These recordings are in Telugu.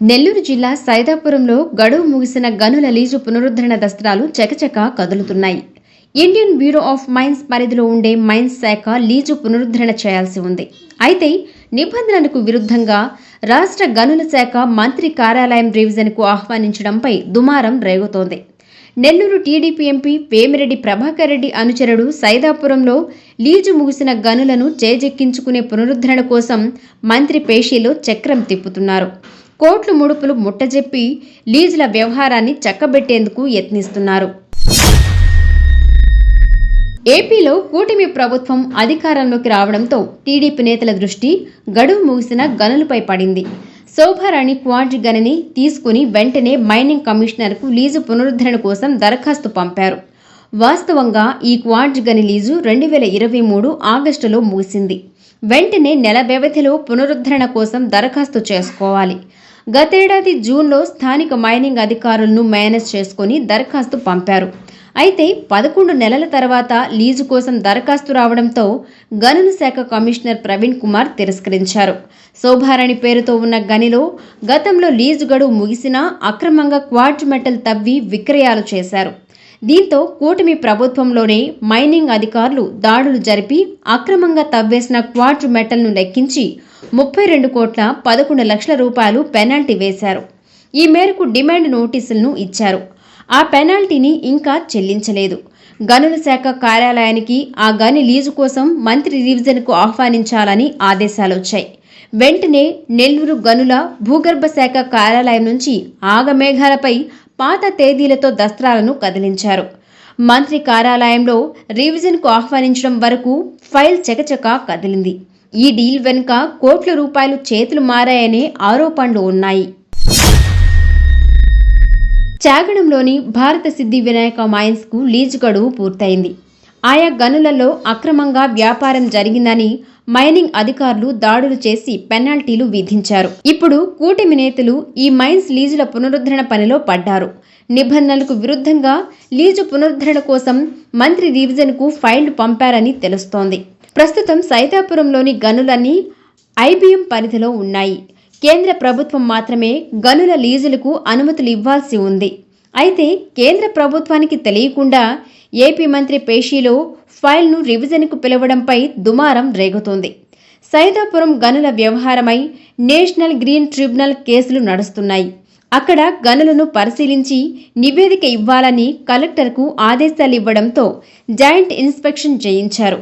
నెల్లూరు జిల్లా సైదాపురంలో గడువు ముగిసిన గనుల లీజు పునరుద్ధరణ దస్త్రాలు చకచక కదులుతున్నాయి. ఇండియన్ బ్యూరో ఆఫ్ మైన్స్ పరిధిలో ఉండే మైన్స్ శాఖ లీజు పునరుద్ధరణ చేయాల్సి ఉంది. అయితే నిబంధనలకు విరుద్ధంగా రాష్ట్ర గనుల శాఖ మంత్రి కార్యాలయం రివిజన్కు ఆహ్వానించడంపై దుమారం రేగుతోంది. నెల్లూరు టీడీపీ ఎంపీ వేమిరెడ్డి ప్రభాకర్ రెడ్డి అనుచరుడు సైదాపురంలో లీజు ముగిసిన గనులను చేజెక్కించుకునే పునరుద్ధరణ కోసం మంత్రి పేషీలో చక్రం తిప్పుతున్నారు. కోట్లు ముడుపులు ముట్టజెప్పి లీజుల వ్యవహారాన్ని చక్కబెట్టేందుకు యత్నిస్తున్నారు. ఏపీలో కూటమి ప్రభుత్వం అధికారంలోకి రావడంతో టీడీపీ నేతల దృష్టి గడువు ముగిసిన గనులపై పడింది. శోభారాణి క్వాడ్జ్ గనిని తీసుకుని వెంటనే మైనింగ్ కమిషనర్కు లీజు పునరుద్ధరణ కోసం దరఖాస్తు పంపారు. వాస్తవంగా ఈ క్వాడ్జ్ గని లీజు రెండు వేల ఇరవై మూడు ఆగస్టులో ముగిసింది. వెంటనే నెల వ్యవధిలో పునరుద్ధరణ కోసం దరఖాస్తు చేసుకోవాలి. గతేడాది జూన్లో స్థానిక మైనింగ్ అధికారులను మేనేజ్ చేసుకుని దరఖాస్తు పంపారు. అయితే పదకొండు నెలల తర్వాత లీజు కోసం దరఖాస్తు రావడంతో గనుల శాఖ కమిషనర్ ప్రవీణ్ కుమార్ తిరస్కరించారు. శోభారాణి పేరుతో ఉన్న గనిలో గతంలో లీజు గడువు ముగిసినా అక్రమంగా క్వార్ట్ మెటల్ తవ్వి విక్రయాలు చేశారు. దీంతో కూటమి ప్రభుత్వంలోనే మైనింగ్ అధికారులు దాడులు జరిపి అక్రమంగా తవ్వేసిన క్వార్ట్జ్ మెటల్ను లెక్కించి ముప్పై రెండు కోట్ల పదకొండు లక్షల రూపాయలు పెనాల్టీ వేశారు. ఈ మేరకు డిమాండ్ నోటీసులను ఇచ్చారు. ఆ పెనాల్టీని ఇంకా చెల్లించలేదు. గనుల శాఖ కార్యాలయానికి ఆ గని లీజు కోసం మంత్రి రివిజన్కు ఆహ్వానించాలని ఆదేశాలు వచ్చాయి. వెంటనే నెల్లూరు గనుల భూగర్భ శాఖ కార్యాలయం నుంచి ఆగమేఘాలపై పాత తేదీలతో దస్త్రాలను కదిలించారు. మంత్రి కార్యాలయంలో రివిజన్కు ఆహ్వానించడం వరకు ఫైల్ చకచక కదిలింది. ఈ డీల్ వెనుక కోట్ల రూపాయలు చేతులు మారాయనే ఆరోపణలు ఉన్నాయి. చాగడంలోని భారత సిద్ధి వినాయక మైన్స్కు లీజు గడువు పూర్తయింది. ఆయా గనులలో అక్రమంగా వ్యాపారం జరిగిందని మైనింగ్ అధికారులు దాడులు చేసి పెనాల్టీలు విధించారు. ఇప్పుడు కూటమి నేతలు ఈ మైన్స్ లీజుల పునరుద్ధరణ పనిలో పడ్డారు. నిబంధనలకు విరుద్ధంగా లీజు పునరుద్ధరణ కోసం మంత్రి రివిజన్కు ఫైళ్ళు పంపారని తెలుస్తోంది. ప్రస్తుతం సైతాపురంలోని గనులన్నీ ఐబీఎం పరిధిలో ఉన్నాయి. కేంద్ర ప్రభుత్వం మాత్రమే గనుల లీజులకు అనుమతులు ఇవ్వాల్సి ఉంది. అయితే కేంద్ర ప్రభుత్వానికి తెలియకుండా ఏపీ మంత్రి పేషీలో ఫైల్ను రివిజన్కు పిలవడంపై దుమారం రేగుతోంది. సైదాపురం గనుల వ్యవహారమై నేషనల్ గ్రీన్ ట్రిబ్యునల్ కేసులు నడుస్తున్నాయి. అక్కడ గనులను పరిశీలించి నివేదిక ఇవ్వాలని కలెక్టర్కు ఆదేశాలు ఇవ్వడంతో జాయింట్ ఇన్స్పెక్షన్ చేయించారు.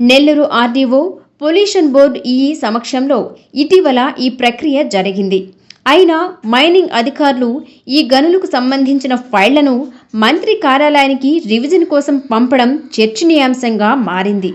నెల్లూరు ఆర్డీఓ పొల్యూషన్ బోర్డు ఈ సమక్షంలో ఇటీవల ఈ ప్రక్రియ జరిగింది. అయినా మైనింగ్ అధికారులు ఈ గనులకు సంబంధించిన ఫైళ్ళను మంత్రి కార్యాలయానికి రివిజన్ కోసం పంపడం చర్చనీయాంశంగా మారింది.